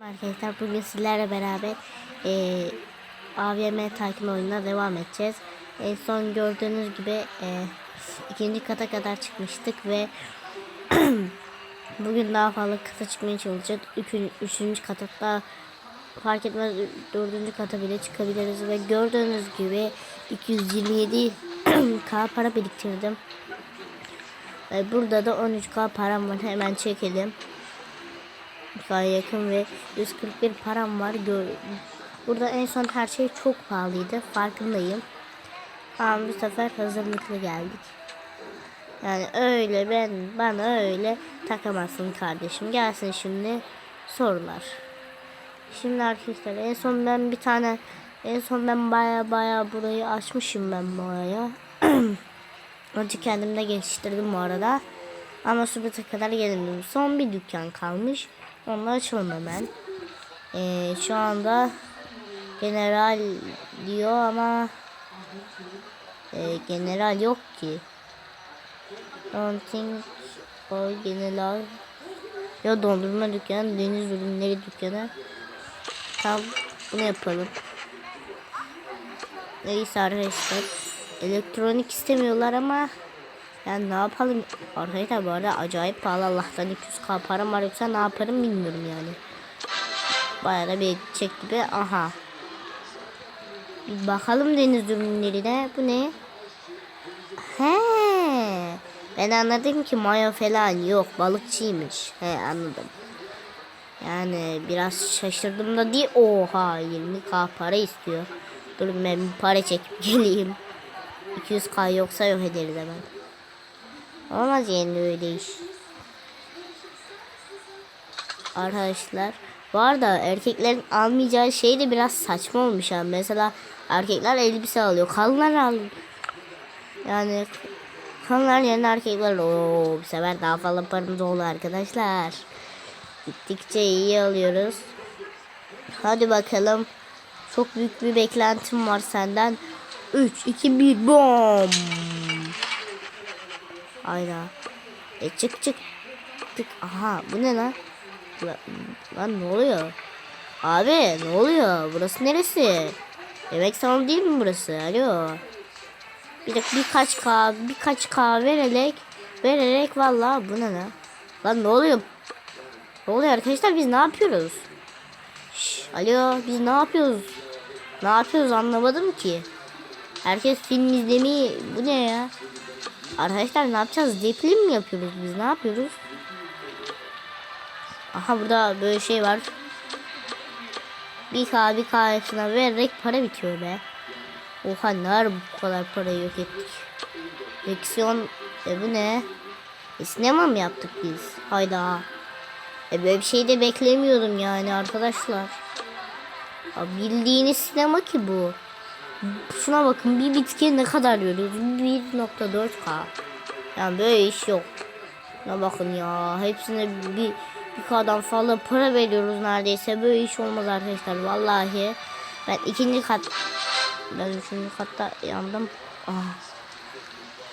Arkadaşlar bugün sizlerle beraber eee AVM takip oyununa devam edeceğiz. En son gördüğünüz gibi eee, ikinci kata kadar çıkmıştık ve bugün daha fazla kata çıkmaya çalışacağız. Üçün, üçüncü kata da fark etmez dördüncü kata bile çıkabiliriz ve gördüğünüz gibi 227 k para biriktirdim. Ve burada da 13k param var hemen çekelim. Gayet yakın ve 141 param var. Burada en son her şey çok pahalıydı. Farkındayım. Ama bu sefer hazırlıklı geldik. Yani öyle ben bana öyle takamazsın kardeşim. Gelsin şimdi sorular. Şimdi arkadaşlar en son ben bir tane en son ben baya baya burayı açmışım ben buraya. Önce kendimde geliştirdim bu arada. Ama Subit'e kadar gelemedim. Son bir dükkan kalmış. Onu açalım hemen. Ee, şu anda general diyor ama e, general yok ki. Don't think o general ya dondurma dükkanı, deniz ürünleri dükkanı. Tam bunu yapalım. Neyse arkadaşlar. Elektronik istemiyorlar ama yani ne yapalım? Arkadaşlar bu arada acayip pahalı Allah'tan 200k param var yoksa ne yaparım bilmiyorum yani. Bayağı da bir çek gibi. Aha. Bir bakalım deniz ürünlerine. Bu ne? He. Ben anladım ki mayo falan yok. Balıkçıymış. He anladım. Yani biraz şaşırdım da değil. Oha 20k para istiyor. Durun ben para çekip geleyim. 200k yoksa yok ederiz hemen. Olmaz yani öyle iş. Arkadaşlar var da erkeklerin almayacağı şey de biraz saçma olmuş yani. Mesela erkekler elbise alıyor. Kadınlar al. Yani kadınlar yerine erkekler o bu sefer daha fazla paramız oldu arkadaşlar. Gittikçe iyi alıyoruz. Hadi bakalım. Çok büyük bir beklentim var senden. 3 2 1 bom. Aynen. E çık çık. Tık. Aha bu ne lan? Lan, ne oluyor? Abi ne oluyor? Burası neresi? Yemek salonu değil mi burası? Alo. Bir de birkaç k birkaç k vererek vererek vallahi bu ne lan? Lan ne oluyor? Ne oluyor arkadaşlar biz ne yapıyoruz? Şş, alo biz ne yapıyoruz? Ne yapıyoruz anlamadım ki. Herkes film izlemeyi bu ne ya? Arkadaşlar ne yapacağız? Zeplin mi yapıyoruz biz? Ne yapıyoruz? Aha burada böyle şey var. Bir k bir k hepsine vererek para bitiyor be. Oha ne bu kadar parayı yok ettik. Leksiyon e bu ne? E, sinema mı yaptık biz? Hayda. E böyle bir şey de beklemiyordum yani arkadaşlar. Ya bildiğiniz sinema ki bu. Şuna bakın bir bitkiye ne kadar veriyoruz? 1.4k. Yani böyle iş yok. Ya bakın ya hepsine bir bir kadar fazla para veriyoruz neredeyse. Böyle iş olmaz arkadaşlar. Vallahi ben ikinci kat ben üçüncü katta yandım. Ah.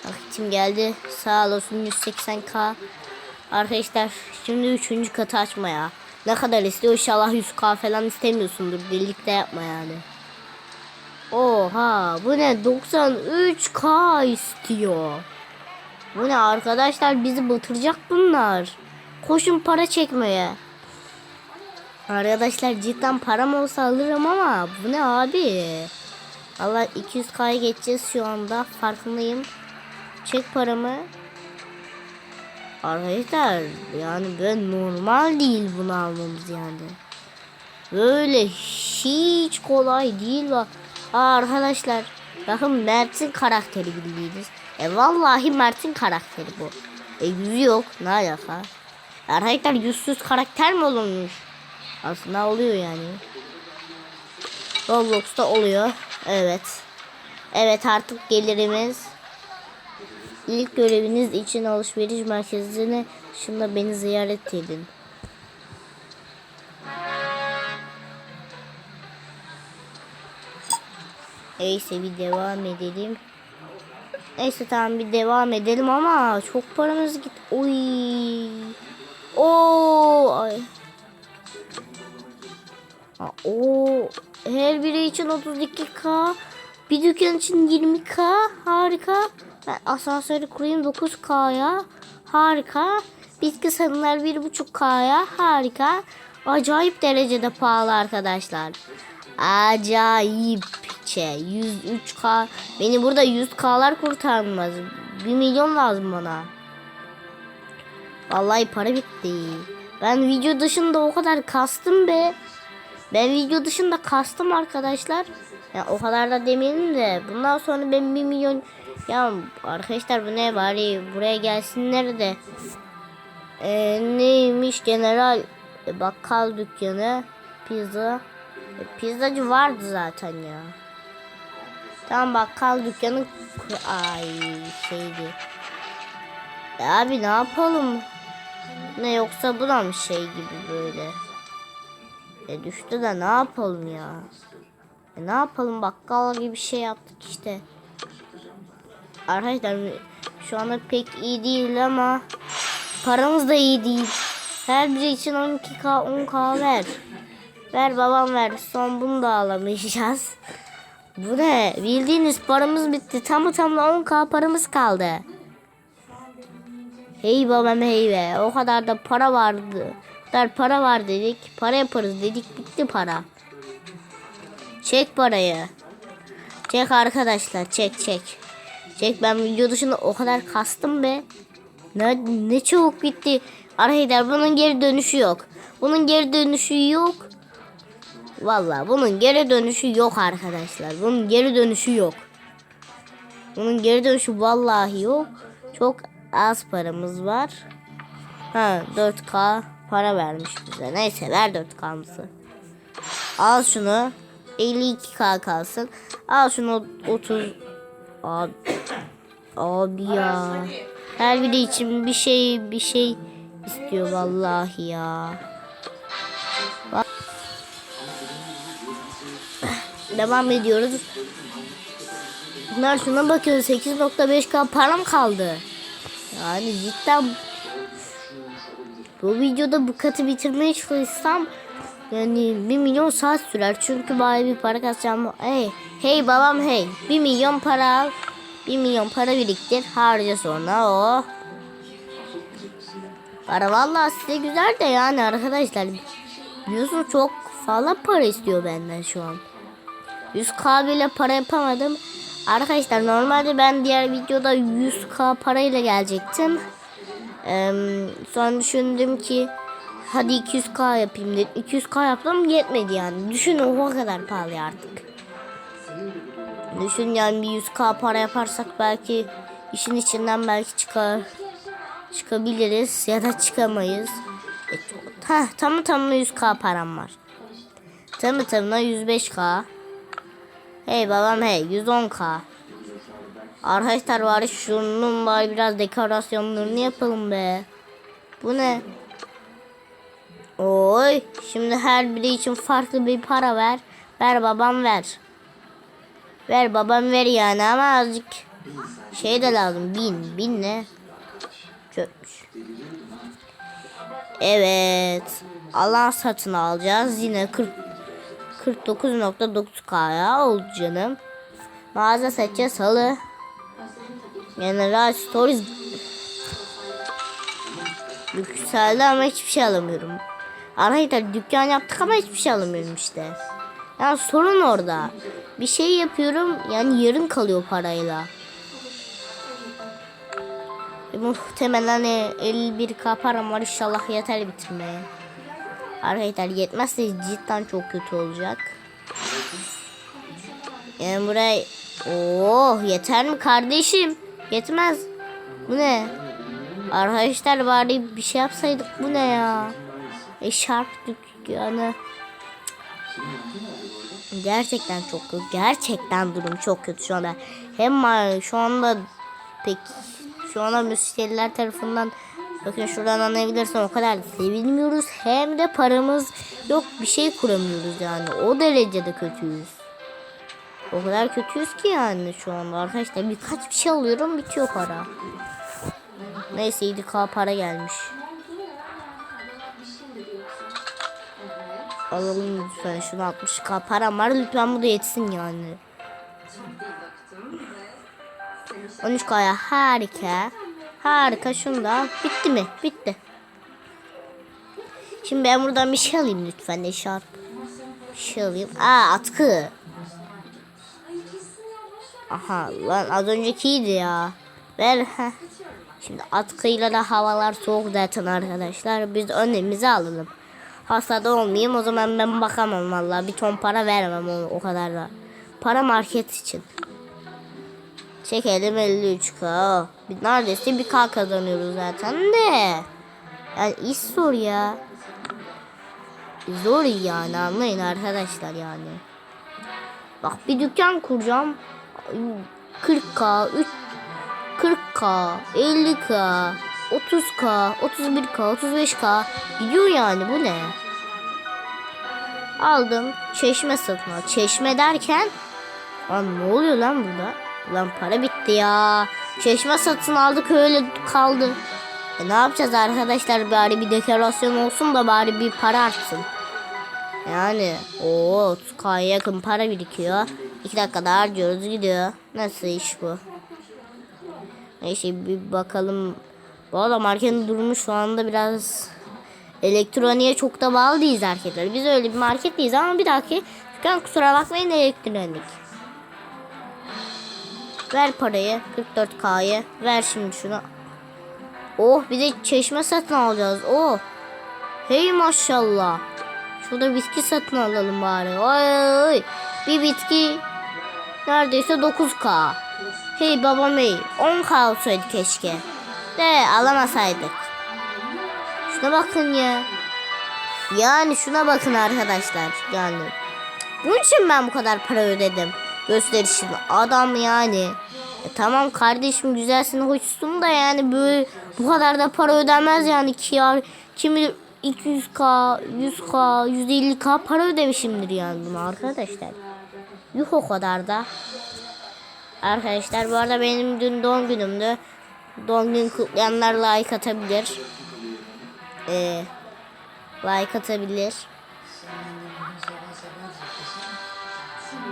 Vaktim geldi. Sağ olsun 180k. Arkadaşlar şimdi üçüncü katı açmaya. Ne kadar istiyor? İnşallah 100k falan istemiyorsundur. Birlikte yapma yani. Oha bu ne 93k istiyor. Bu ne arkadaşlar bizi batıracak bunlar. Koşun para çekmeye. Arkadaşlar cidden param olsa alırım ama bu ne abi? Allah 200k'ya geçeceğiz şu anda farkındayım. Çek paramı. Arkadaşlar yani böyle normal değil bunu almamız yani. Böyle hiç kolay değil bak. Arkadaşlar bakın Mert'in karakteri bildiğiniz. E vallahi Mert'in karakteri bu. E yüzü yok ne alaka? Arkadaşlar yüzsüz karakter mi olurmuş? Aslında oluyor yani. Roblox'ta oluyor. Evet. Evet artık gelirimiz. İlk göreviniz için alışveriş merkezine şunda beni ziyaret edin. Neyse bir devam edelim. Neyse tamam bir devam edelim ama çok paramız git. Oy. Oo. Ay. Aa, Oo, her biri için 32k. Bir dükkan için 20k. Harika. Ben asansörü kurayım 9k'ya. Harika. Bitki sanılar 1.5k'ya. Harika. Acayip derecede pahalı arkadaşlar. Acayipçe. 103k. Beni burada 100k'lar kurtarmaz. 1 milyon lazım bana. Vallahi para bitti. Ben video dışında o kadar kastım be. Ben video dışında kastım arkadaşlar. Ya o kadar da demeyelim de bundan sonra ben 1 milyon ya arkadaşlar bu ne bari buraya gelsinler de Ee, neymiş general e, bakkal dükkanı pizza E, pizzacı vardı zaten ya. Tamam bakkal dükkanı ay şeydi. E abi ne yapalım? Ne yoksa bu şey gibi böyle? E düştü de ne yapalım ya? E ne yapalım bakkal gibi bir şey yaptık işte. Arkadaşlar şu anda pek iyi değil ama paramız da iyi değil. Her biri için 12k 10k ver. Ver babam ver. Son bunu da alamayacağız. Bu ne? Bildiğiniz paramız bitti. Tamı tamına 10k paramız kaldı. Hey babam hey be. O kadar da para vardı. O kadar para var dedik. Para yaparız dedik. Bitti para. Çek parayı. Çek arkadaşlar. Çek çek. Çek ben video dışında o kadar kastım be. Ne, ne çabuk bitti. Arkadaşlar bunun geri dönüşü yok. Bunun geri dönüşü yok. Vallahi bunun geri dönüşü yok arkadaşlar. Bunun geri dönüşü yok. Bunun geri dönüşü vallahi yok. Çok az paramız var. Ha 4K para vermiş bize. Neyse ver 4K'mızı. Al şunu. 52K kalsın. Al şunu 30. Abi, abi ya. Her biri için bir şey bir şey istiyor vallahi ya. Devam ediyoruz. Bunlar şuna bakıyor 8.5k param kaldı. Yani cidden bu videoda bu katı bitirmeye çalışsam yani 1 milyon saat sürer. Çünkü bari bir para kasacağım. Hey, hey babam hey. 1 milyon para al. 1 milyon para biriktir. Harca sonra o. Para vallahi size güzel de yani arkadaşlar. Biliyorsunuz çok fazla para istiyor benden şu an. 100k bile para yapamadım. Arkadaşlar normalde ben diğer videoda 100k parayla gelecektim. Ee, sonra düşündüm ki hadi 200k yapayım dedim. 200k yaptım yetmedi yani. Düşün o kadar pahalı artık. Düşün yani bir 100k para yaparsak belki işin içinden belki çıkar çıkabiliriz ya da çıkamayız. E, ha, tamı tamına 100k param var. Tamı tamına 105k. Hey babam hey 110k. Arkadaşlar var şunun bari biraz dekorasyonlarını yapalım be. Bu ne? Oy şimdi her biri için farklı bir para ver. Ver babam ver. Ver babam ver yani ama azıcık şey de lazım. Bin. Bin ne? Çöpmüş. Evet. Alan satın alacağız. Yine 40 49.9K'ya oldu canım. Mağaza seçeceğiz halı. General Stories yükseldi ama hiçbir şey alamıyorum. Arkadaşlar dükkan yaptık ama hiçbir şey alamıyorum işte. Yani sorun orada. Bir şey yapıyorum yani yarın kalıyor parayla. E, muhtemelen e, 51k param var inşallah yeter bitirmeye. Arkadaşlar yetmezse cidden çok kötü olacak. Yani buraya Oh yeter mi kardeşim? Yetmez. Bu ne? Arkadaşlar bari bir şey yapsaydık bu ne ya? Eşarp dükkanı. Gerçekten çok kötü. Gerçekten durum çok kötü şu anda. Hem ma- şu anda pek şu anda müşteriler tarafından bakın şuradan anlayabilirsin o kadar sevilmiyoruz. Hem de paramız yok bir şey kuramıyoruz yani. O derecede kötüyüz. O kadar kötüyüz ki yani şu anda arkadaşlar birkaç bir şey alıyorum bitiyor para. Neyse 7k para gelmiş. alalım lütfen. Şunu 60k param var. Lütfen bu da yetsin yani. 13k'ya harika. Harika şunu da al. Bitti mi? Bitti. Şimdi ben buradan bir şey alayım lütfen. Eşarp. Bir şey alayım. Aa atkı. Aha lan az öncekiydi ya. Ver. heh. Şimdi atkıyla da havalar soğuk zaten arkadaşlar. Biz önlemimizi alalım. Hasta da olmayayım o zaman ben bakamam vallahi bir ton para veremem o, o kadar da. Para market için. Çekelim 53k. Oh, Bir- Neredeyse 1k kazanıyoruz zaten de. Yani iş zor ya. Zor yani anlayın arkadaşlar yani. Bak bir dükkan kuracağım. 40k, 3 40k, 50k, 30k, 31k, 35k gidiyor yani bu ne? Aldım çeşme satın al. Çeşme derken Lan ne oluyor lan burada? Lan para bitti ya. Çeşme satın aldık öyle kaldı. E ne yapacağız arkadaşlar bari bir dekorasyon olsun da bari bir para artsın. Yani o 30k'ya yakın para birikiyor. 2 dakikada harcıyoruz gidiyor. Nasıl iş bu? Neyse bir bakalım. Bu arada marketin durumu şu anda biraz elektroniğe çok da bağlı değiliz arkadaşlar. Biz öyle bir market değiliz ama bir dahaki kusura bakmayın elektronik. Ver parayı 44k'yı ver şimdi şunu. Oh bir de çeşme satın alacağız. Oh. Hey maşallah. Şurada bitki satın alalım bari. Oy. Bir bitki neredeyse 9k. Hey babam hey 10k olsaydı keşke. De alamasaydık. Şuna bakın ya. Yani şuna bakın arkadaşlar. Yani. Bunun için ben bu kadar para ödedim. Gösterişin adam yani. E tamam kardeşim güzelsin hoşsun da yani böyle bu kadar da para ödenmez yani ki ya kim bilir 200k, 100k, 150k para ödemişimdir yani bunu arkadaşlar. Yuh o kadar da. Arkadaşlar bu arada benim dün doğum günümdü. Doğum günü kutlayanlar like atabilir. Ee, like atabilir.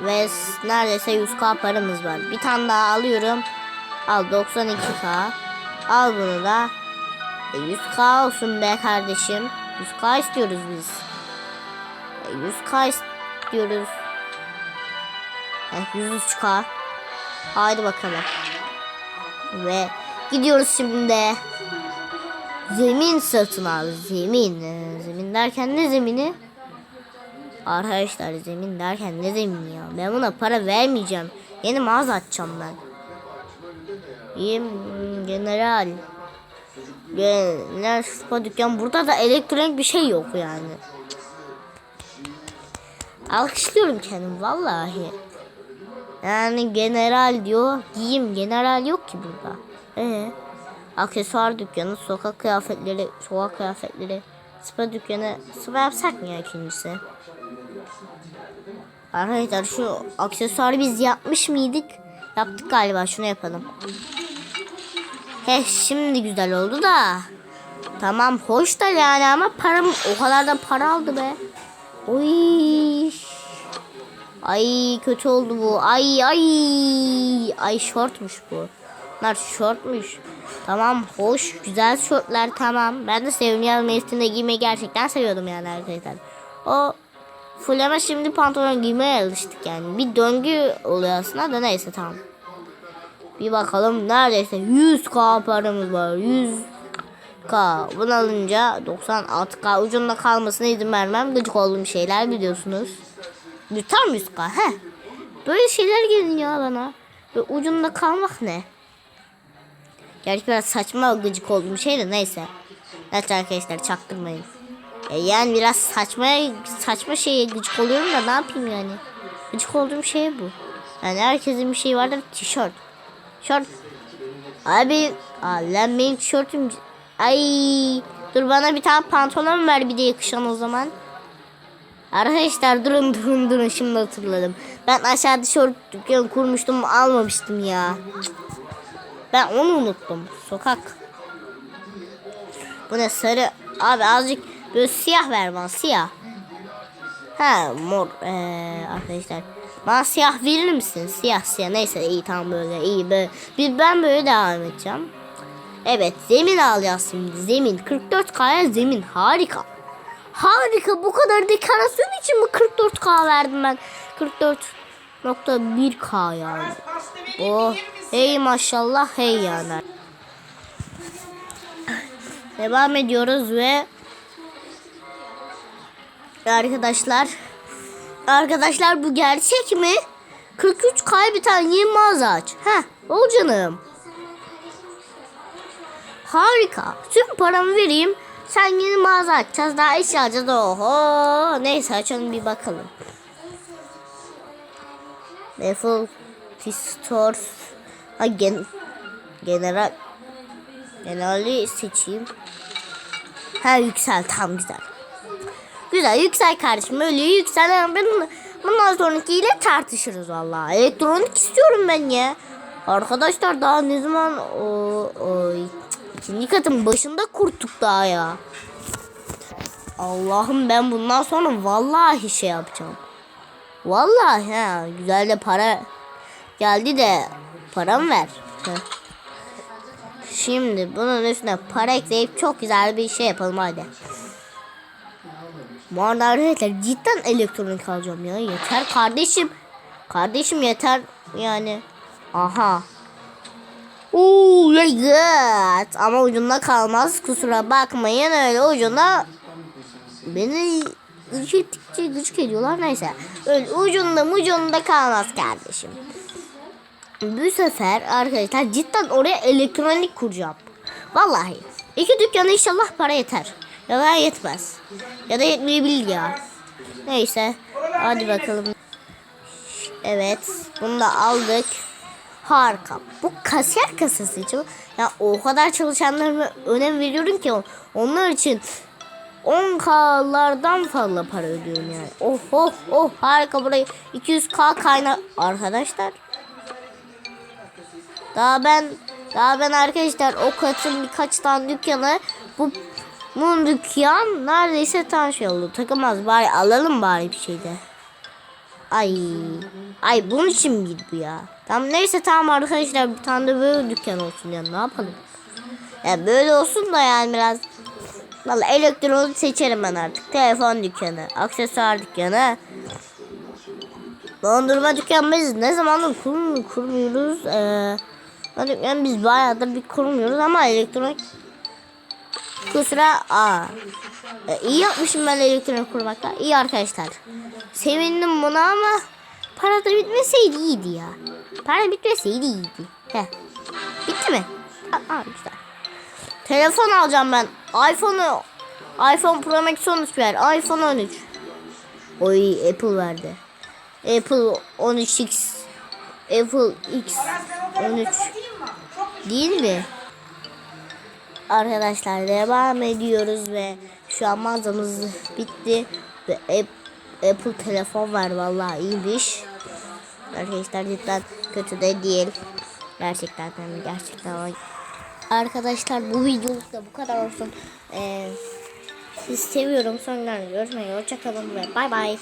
Ve neredeyse 100k paramız var. Bir tane daha alıyorum. Al 92k. Al bunu da. E, 100k olsun be kardeşim. 100k istiyoruz biz. E, 100k istiyoruz. Heh, 103k. Haydi bakalım. Ve gidiyoruz şimdi. Zemin satın al. Zemin. Ee, Zemin derken ne zemini? Arkadaşlar zemin derken ne zemini ya? Ben buna para vermeyeceğim. Yeni mağaza açacağım ben. İyiyim general. Genel spa dükkan. Burada da elektronik bir şey yok yani. Alkışlıyorum kendimi vallahi. Yani general diyor. Giyim general yok ki burada. Ee, aksesuar dükkanı, sokak kıyafetleri, sokak kıyafetleri, spa dükkanı. Spa yapsak mı ya ikincisi? Arkadaşlar şu aksesuarı biz yapmış mıydık? Yaptık galiba. Şunu yapalım. He şimdi güzel oldu da. Tamam hoş da yani ama param o kadar da para aldı be. Oy. Ay kötü oldu bu. Ay ay. Ay şortmuş bu. Bunlar şortmuş. Tamam hoş güzel şortlar tamam. Ben de sevimli mevsiminde giymeyi gerçekten seviyordum yani arkadaşlar. O fulleme şimdi pantolon giymeye alıştık yani. Bir döngü oluyor aslında da neyse tamam. Bir bakalım neredeyse 100k paramız var. 100k. Bunu alınca 96k ucunda kalmasına izin vermem. Gıcık olduğum şeyler biliyorsunuz. Tam 100k he. Böyle şeyler gelin bana. Ve ucunda kalmak ne? Gerçi biraz saçma gıcık olduğum şey de neyse. Evet arkadaşlar çaktırmayın. E yani biraz saçma saçma şeye gıcık oluyorum da ne yapayım yani. Gıcık olduğum şey bu. Yani herkesin bir şeyi vardır tişört. Şort. Abi lan benim tişörtüm. Ay dur bana bir tane pantolon ver bir de yakışan o zaman. Arkadaşlar durun durun durun şimdi hatırladım. Ben aşağı tişört dükkanı kurmuştum almamıştım ya. Cık. Ben onu unuttum. Sokak. Bu ne sarı. Abi azıcık böyle siyah ver bana siyah. Ha mor ee, arkadaşlar. Bana siyah verir misin? Siyah siyah neyse iyi tamam böyle iyi böyle. Bir ben böyle devam edeceğim. Evet zemin alacağız şimdi. Zemin 44K'ya zemin harika. Harika bu kadar dekorasyon için mi 44K verdim ben? 44.1K yani. Oh hey maşallah hey yani. Devam ediyoruz ve arkadaşlar arkadaşlar bu gerçek mi? 43 kay bir tane yeni mağaza aç. Heh ol canım. Harika. Tüm paramı vereyim. Sen yeni mağaza açacağız. Daha iş alacağız. Oho. Neyse açalım bir bakalım. Default Stores. Ha gen general generali seçeyim. Ha yüksel tam güzel. Güzel yüksel kardeşim öyle yüksel. Ben bundan sonrakiyle tartışırız vallahi. Elektronik istiyorum ben ya. Arkadaşlar daha ne zaman o, o ikinci başında kurttuk daha ya. Allah'ım ben bundan sonra vallahi şey yapacağım. Vallahi ha güzel de para geldi de param ver. Heh. Şimdi bunun üstüne para ekleyip çok güzel bir şey yapalım hadi. Bu arada arkadaşlar cidden elektronik alacağım ya. Yeter kardeşim. Kardeşim yeter yani. Aha. Uuu evet. Ama ucunda kalmaz. Kusura bakmayın öyle ucunda beni ettikçe gıcık ediyorlar. Neyse. Öyle ucunda ucunda kalmaz kardeşim. Bu sefer arkadaşlar cidden oraya elektronik kuracağım. Vallahi. iki dükkana inşallah para yeter. Ya da yetmez. Ya da yetmeyebilir ya. Neyse. Hadi bakalım. Evet. Bunu da aldık. Harika. Bu kasiyer kasası için ya o kadar çalışanlarıma önem veriyorum ki onlar için 10K'lardan fazla para ödüyorum yani. Oh oh oh harika burayı 200K kayna arkadaşlar. Daha ben daha ben arkadaşlar o katın birkaç tane dükkanı bu bu dükkan neredeyse tam şey oldu. Takılmaz bari alalım bari bir şeyde. Ay. Ay bunun için miydi bu ya? Tamam neyse tamam arkadaşlar bir tane de böyle dükkan olsun ya ne yapalım. Yani böyle olsun da yani biraz Valla elektronik seçerim ben artık. Telefon dükkanı, aksesuar dükkanı. Dondurma dükkanı biz ne zamandır kur, kurmuyoruz. Ee, dükkanı biz bayağıdır bir kurmuyoruz ama elektronik kusura aa. Ee, iyi yapmışım ben elektronik kurmakta. İyi arkadaşlar. Sevindim buna ama para da bitmeseydi iyiydi ya. Para bitmeseydi iyiydi. Heh. Bitti mi? Aa güzel. Telefon alacağım ben. iPhone'u iPhone Pro Max 13 ver. iPhone 13. Oy Apple verdi. Apple 13X. Apple X 13. Değil mi? Arkadaşlar devam ediyoruz ve şu an mağazamız bitti. Ve Apple telefon var vallahi iyiymiş. Arkadaşlar cidden kötü de değil. Gerçekten yani gerçekten Arkadaşlar bu videoluk da bu kadar olsun. Ee, sizi seviyorum. Sonra görüşmek üzere. Hoşçakalın ve bay bay.